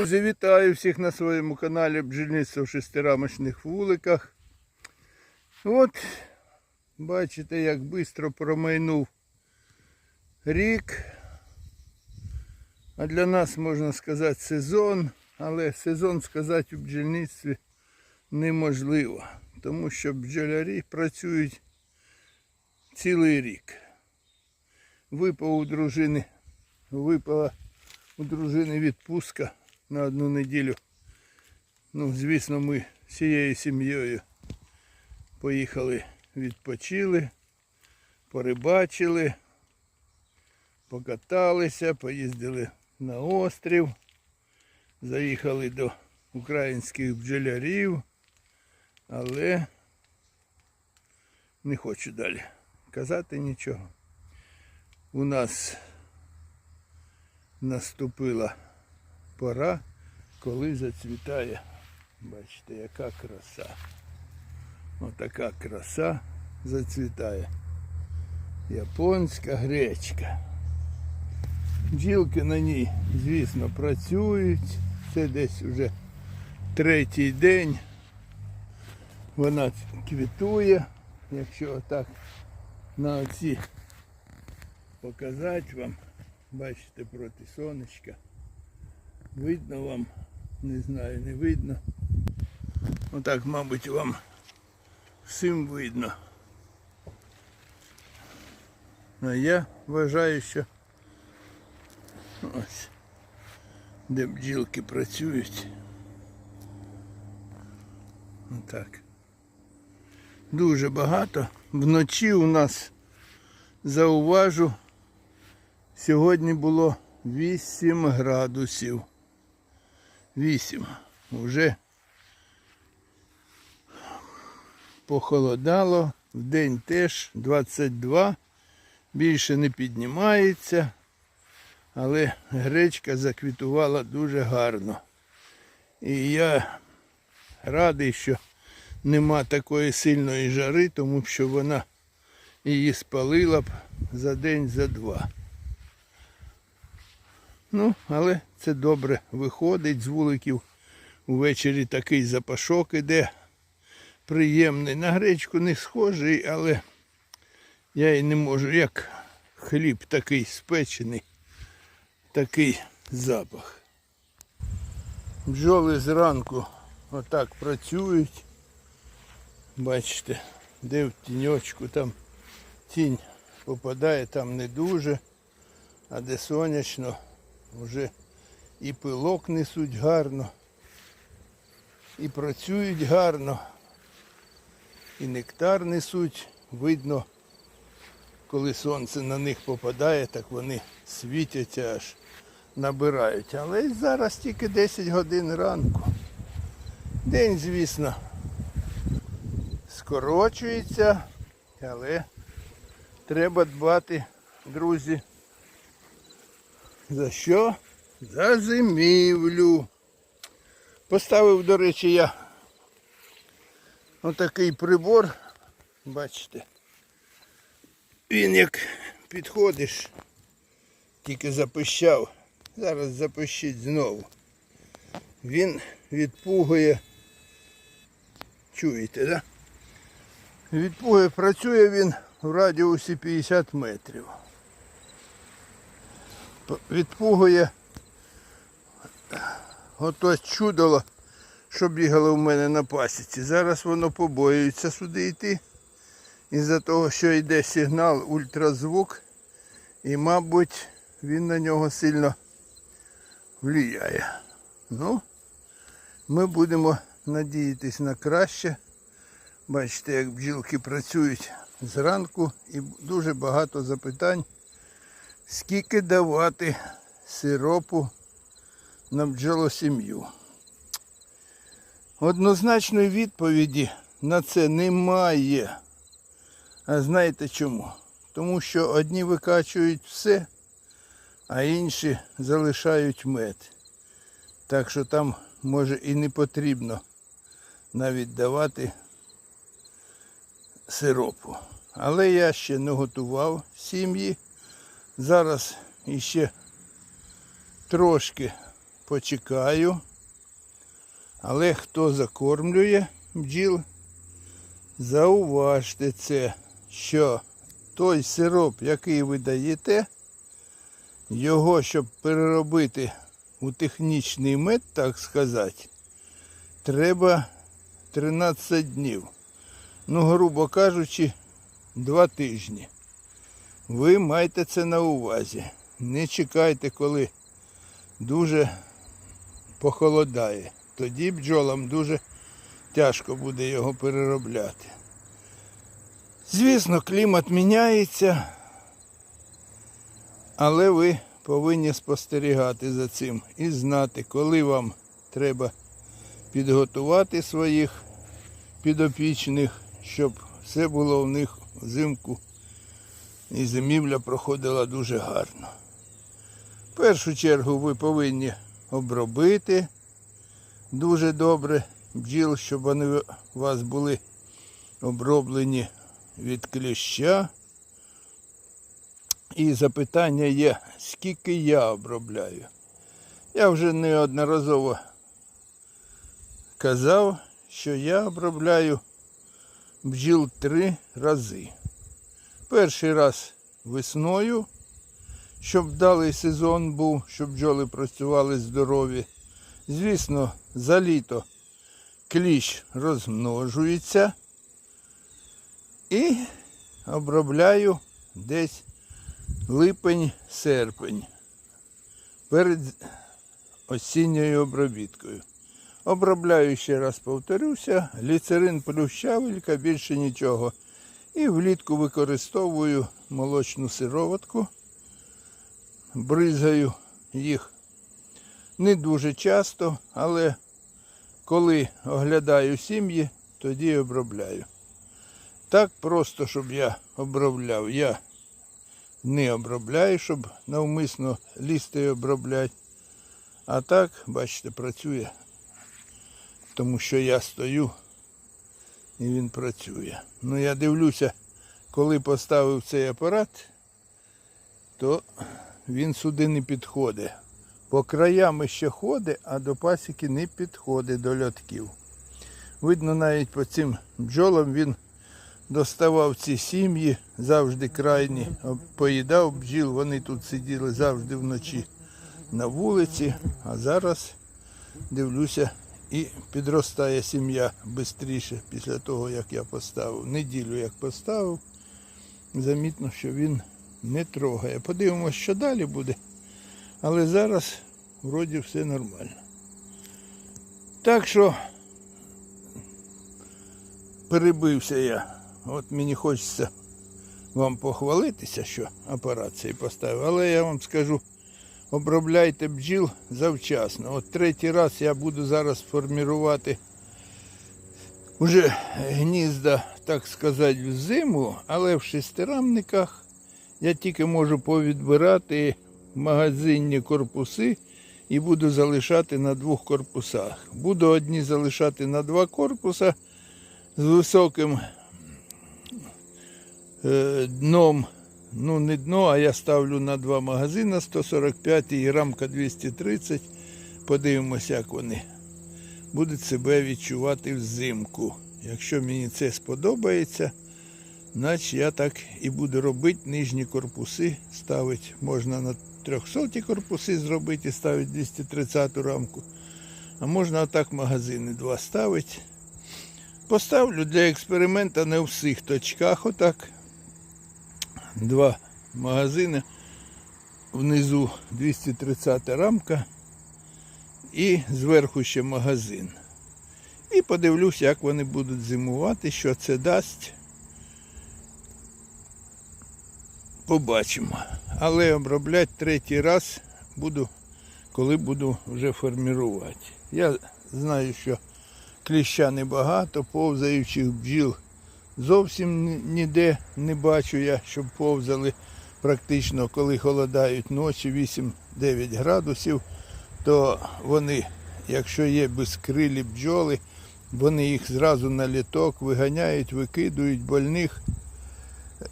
Друзі, вітаю всіх на своєму каналі бджільництво в шестирамочних вуликах. От, бачите, як швидко промайнув рік. А для нас можна сказати сезон, але сезон сказати у бджільництві неможливо, тому що бджолярі працюють цілий рік. Випав у дружини, випала у дружини відпустка на одну неділю. Ну, звісно, ми всією сім'єю поїхали, відпочили, порибачили, покаталися, поїздили на острів, заїхали до українських бджолярів, але не хочу далі казати нічого. У нас наступила пора, коли зацвітає. Бачите, яка краса. Отака краса зацвітає. Японська гречка. Бджілки на ній, звісно, працюють. Це десь вже третій день. Вона квітує, якщо отак на оці показати вам. Бачите, проти сонечка. Видно вам, не знаю, не видно. Отак, мабуть, вам всім видно. А я вважаю, що ось, де бджілки працюють. Отак. Дуже багато. Вночі у нас зауважу Сьогодні було 8 градусів. 8. Уже похолодало. В день теж 22. Більше не піднімається. Але гречка заквітувала дуже гарно. І я радий, що нема такої сильної жари, тому що вона її спалила б за день, за два. Ну, але це добре виходить з вуликів. Увечері такий запашок іде приємний. На гречку не схожий, але я і не можу, як хліб такий спечений, такий запах. Бджоли зранку отак працюють. Бачите, де в тіньочку там тінь попадає, там не дуже, а де сонячно. Вже і пилок несуть гарно, і працюють гарно, і нектар несуть. Видно, коли сонце на них попадає, так вони світяться аж набирають. Але зараз тільки 10 годин ранку. День, звісно, скорочується, але треба дбати, друзі. За що? За зимівлю. Поставив, до речі, я отакий прибор. Бачите. Він як підходиш, тільки запищав. Зараз запищить знову. Він відпугує. Чуєте, да? Відпугує, працює він в радіусі 50 метрів відпугує отось чудоло, що бігало в мене на пасіці. Зараз воно побоюється сюди йти. Із-за того, що йде сигнал ультразвук і, мабуть, він на нього сильно влияє. Ну, ми будемо надіятись на краще. Бачите, як бджілки працюють зранку і дуже багато запитань скільки давати сиропу на бджолосім'ю. Однозначної відповіді на це немає. А знаєте чому? Тому що одні викачують все, а інші залишають мед. Так що там може і не потрібно навіть давати сиропу. Але я ще не готував сім'ї. Зараз іще трошки почекаю. Але хто закормлює бджіл, зауважте це, що той сироп, який ви даєте, його, щоб переробити у технічний мед, так сказати, треба 13 днів. Ну, грубо кажучи, 2 тижні. Ви маєте це на увазі. Не чекайте, коли дуже похолодає. Тоді бджолам дуже тяжко буде його переробляти. Звісно, клімат міняється, але ви повинні спостерігати за цим і знати, коли вам треба підготувати своїх підопічних, щоб все було в них взимку і зимівля проходила дуже гарно. В першу чергу ви повинні обробити дуже добре бджіл, щоб вони у вас були оброблені від кліща. І запитання є, скільки я обробляю. Я вже неодноразово казав, що я обробляю бджіл три рази. Перший раз весною, щоб вдалий сезон був, щоб бджоли працювали здорові. Звісно, за літо кліщ розмножується і обробляю десь липень-серпень перед осінньою обробіткою. Обробляю ще раз повторюся, ліцерин плюс більше нічого. І влітку використовую молочну сироватку, бризгаю їх не дуже часто, але коли оглядаю сім'ї, тоді обробляю. Так просто, щоб я обробляв, я не обробляю, щоб навмисно лізти обробляти. А так, бачите, працює. Тому що я стою і він працює. Ну я дивлюся, коли поставив цей апарат, то він сюди не підходить. По краям ще ходить, а до пасіки не підходить до льотків. Видно, навіть по цим бджолам він доставав ці сім'ї, завжди крайні, поїдав бджіл, вони тут сиділи завжди вночі на вулиці, а зараз дивлюся, і підростає сім'я швидше після того, як я поставив. Неділю як поставив, замітно, що він не трогає. Подивимось, що далі буде. Але зараз вроді все нормально. Так що перебився я. От мені хочеться вам похвалитися, що апарат цей поставив, але я вам скажу, обробляйте бджіл завчасно. От третій раз я буду зараз формувати вже гнізда, так сказати, в зиму, але в шестирамниках я тільки можу повідбирати магазинні корпуси і буду залишати на двох корпусах. Буду одні залишати на два корпуса з високим е, дном. Ну, не дно, а я ставлю на два магазини 145 і рамка 230. Подивимося, як вони будуть себе відчувати взимку. Якщо мені це сподобається, значить я так і буду робити нижні корпуси. Ставити можна на 300 корпуси зробити і ставити 230 рамку. А можна отак магазини два ставити. Поставлю для експерименту не у всіх точках отак. Два магазини. Внизу 230 рамка і зверху ще магазин. І подивлюсь, як вони будуть зимувати, що це дасть. Побачимо. Але обробляти третій раз буду, коли буду вже формувати. Я знаю, що кліща небагато, повзаючих бджіл зовсім ніде не бачу я, щоб повзали практично, коли холодають ночі 8-9 градусів, то вони, якщо є безкрилі бджоли, вони їх зразу на літок виганяють, викидують больних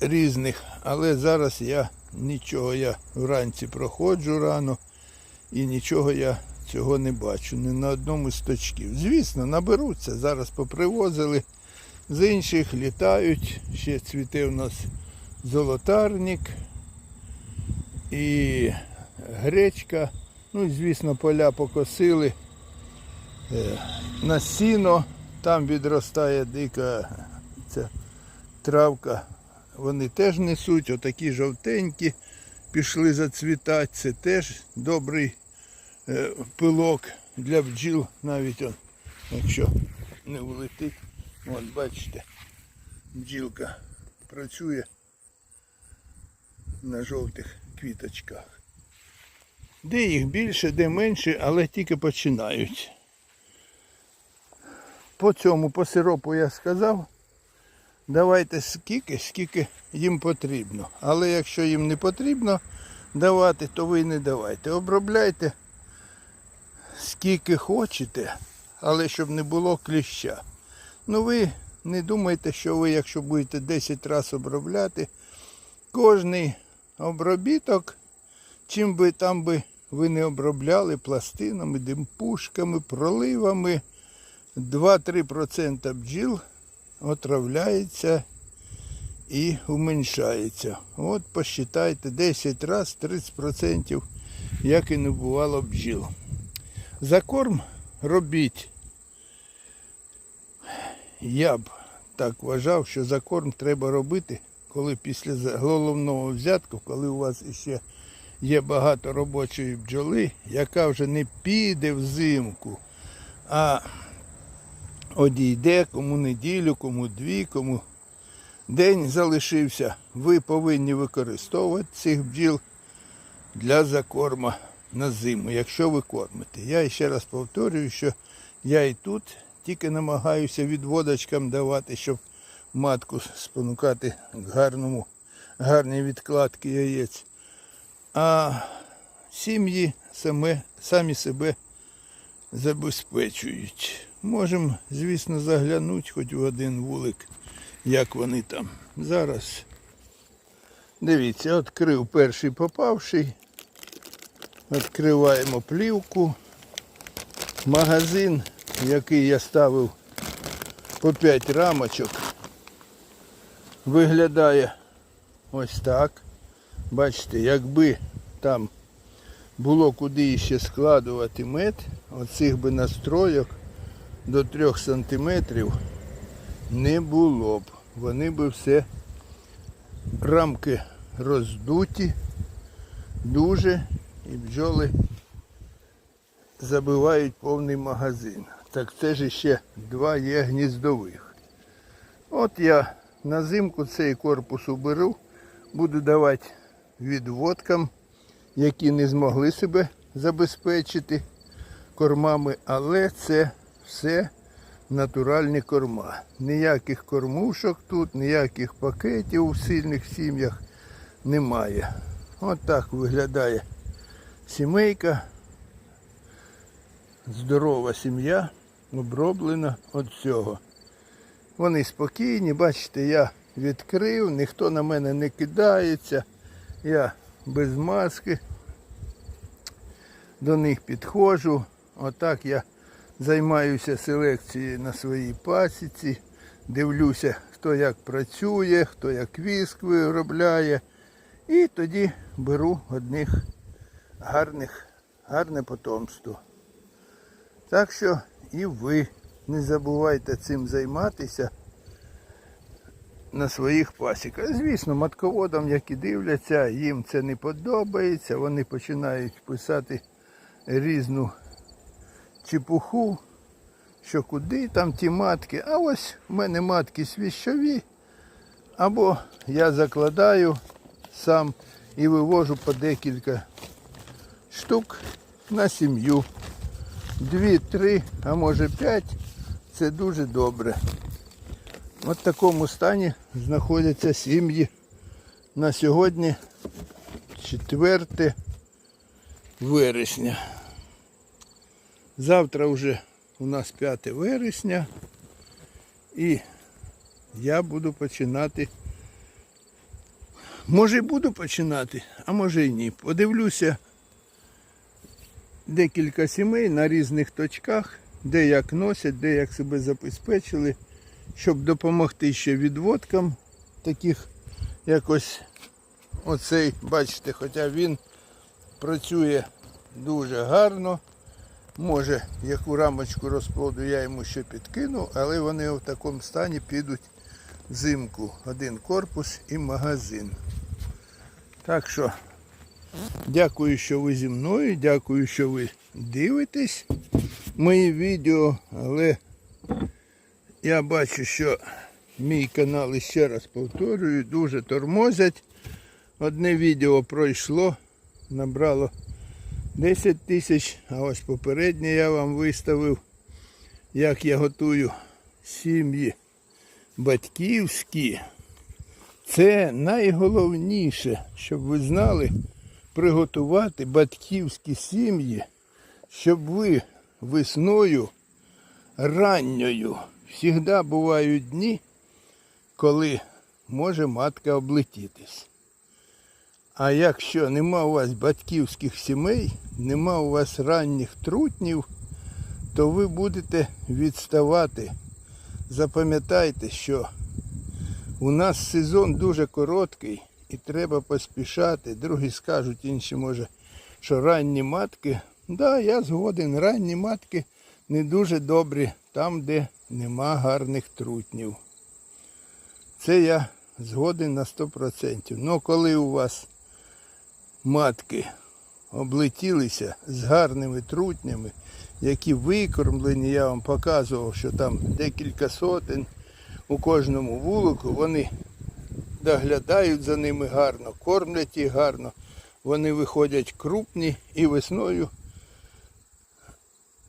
різних. Але зараз я нічого, я вранці проходжу рано і нічого я цього не бачу, ні на одному з точків. Звісно, наберуться. Зараз попривозили з інших, літають. Ще цвіте у нас золотарник і гречка. Ну звісно, поля покосили. Е, На сіно там відростає дика ця травка. Вони теж несуть, отакі жовтенькі, пішли зацвітати. Це теж добрий е, пилок для бджіл, навіть якщо не влетить. От бачите, бджілка працює на жовтих квіточках. Де їх більше, де менше, але тільки починають. По цьому, по сиропу я сказав, давайте скільки, скільки їм потрібно. Але якщо їм не потрібно давати, то ви не давайте. Обробляйте скільки хочете, але щоб не було кліща. Ну ви не думайте, що ви, якщо будете 10 разів обробляти, кожний обробіток, чим би там би ви не обробляли пластинами, димпушками, проливами, 2-3% бджіл отравляється і уменьшається. От посчитайте 10 разів 30%, як і не бувало бджіл. За корм робіть. Я б так вважав, що за корм треба робити, коли після головного взятку, коли у вас ще є багато робочої бджоли, яка вже не піде взимку, а одійде кому неділю, кому дві, кому день залишився. Ви повинні використовувати цих бджіл для закорма на зиму, якщо ви кормите. Я ще раз повторюю, що я і тут тільки намагаюся відводочкам давати, щоб матку спонукати к гарному, гарній відкладки яєць. А сім'ї саме, самі себе забезпечують. Можемо, звісно, заглянути хоч в один вулик, як вони там. Зараз. Дивіться, відкрив перший попавший. Відкриваємо плівку. Магазин, який я ставив по 5 рамочок, виглядає ось так. Бачите, якби там було куди ще складувати мед, оцих би настройок до 3 сантиметрів не було б. Вони би все рамки роздуті дуже і бджоли забивають повний магазин. Так це ж ще два є гніздових. От я на зимку цей корпус уберу, буду давати відводкам, які не змогли себе забезпечити кормами, але це все натуральні корма. Ніяких кормушок тут, ніяких пакетів у сильних сім'ях немає. От так виглядає сімейка. Здорова сім'я, оброблена від цього. Вони спокійні, бачите, я відкрив, ніхто на мене не кидається. Я без маски до них підходжу. Отак я займаюся селекцією на своїй пасіці. Дивлюся, хто як працює, хто як віск виробляє. І тоді беру одних гарних, гарне потомство. Так що і ви не забувайте цим займатися на своїх пасіках. Звісно, матководам, які дивляться, їм це не подобається, вони починають писати різну чепуху, що куди там ті матки. А ось в мене матки свіщові, або я закладаю сам і вивожу по декілька штук на сім'ю. Дві, три, а може п'ять. Це дуже добре. От в такому стані знаходяться сім'ї на сьогодні 4 вересня. Завтра вже у нас 5 вересня і я буду починати. Може і буду починати, а може і ні. Подивлюся, декілька сімей на різних точках, де як носять, де як себе забезпечили, щоб допомогти ще відводкам таких якось оцей, бачите, хоча він працює дуже гарно. Може, яку рамочку розплоду я йому ще підкину, але вони в такому стані підуть взимку. Один корпус і магазин. Так що, дякую, що ви зі мною, дякую, що ви дивитесь мої відео, але я бачу, що мій канал, ще раз повторюю, дуже тормозять. Одне відео пройшло, набрало 10 тисяч, а ось попереднє я вам виставив, як я готую сім'ї батьківські. Це найголовніше, щоб ви знали, приготувати батьківські сім'ї, щоб ви весною ранньою завжди бувають дні, коли може матка облетітись. А якщо нема у вас батьківських сімей, нема у вас ранніх трутнів, то ви будете відставати. Запам'ятайте, що у нас сезон дуже короткий і треба поспішати. Другі скажуть, інші може, що ранні матки. Да, я згоден, ранні матки не дуже добрі там, де нема гарних трутнів. Це я згоден на 100%. Ну коли у вас матки облетілися з гарними трутнями, які викормлені, я вам показував, що там декілька сотень у кожному вулику, вони доглядають за ними гарно, кормлять їх гарно, вони виходять крупні і весною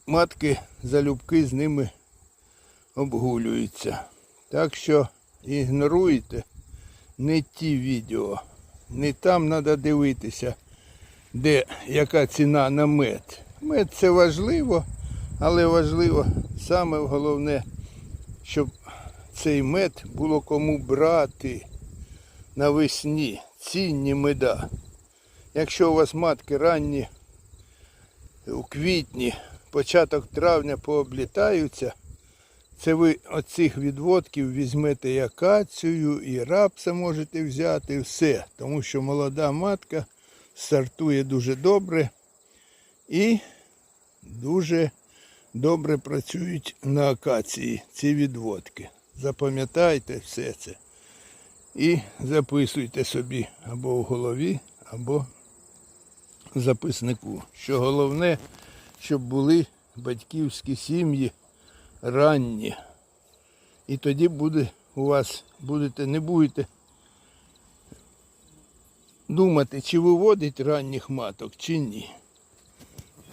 матки залюбки з ними обгулюються. Так що ігноруйте не ті відео. Не там треба дивитися, де яка ціна на мед. Мед це важливо, але важливо саме головне, щоб цей мед було кому брати навесні, цінні меда. Якщо у вас матки ранні у квітні, початок травня пооблітаються, це ви оцих відводків візьмете і акацію, і рапса можете взяти, все. Тому що молода матка стартує дуже добре і дуже добре працюють на акації ці відводки. Запам'ятайте все це. І записуйте собі або в голові, або в записнику. Що головне, щоб були батьківські сім'ї ранні. І тоді буде у вас будете, не будете думати, чи виводить ранніх маток, чи ні.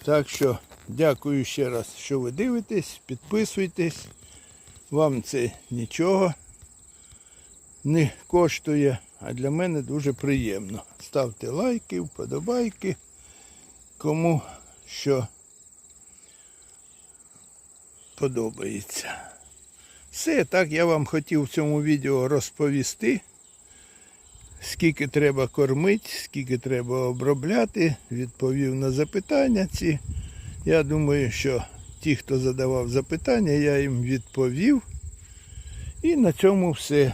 Так що дякую ще раз, що ви дивитесь, підписуйтесь. Вам це нічого не коштує, а для мене дуже приємно. Ставте лайки, вподобайки, кому що подобається. Все, так я вам хотів в цьому відео розповісти, скільки треба кормити, скільки треба обробляти, відповів на запитання ці. Я думаю, що ті, хто задавав запитання, я їм відповів. І на цьому все.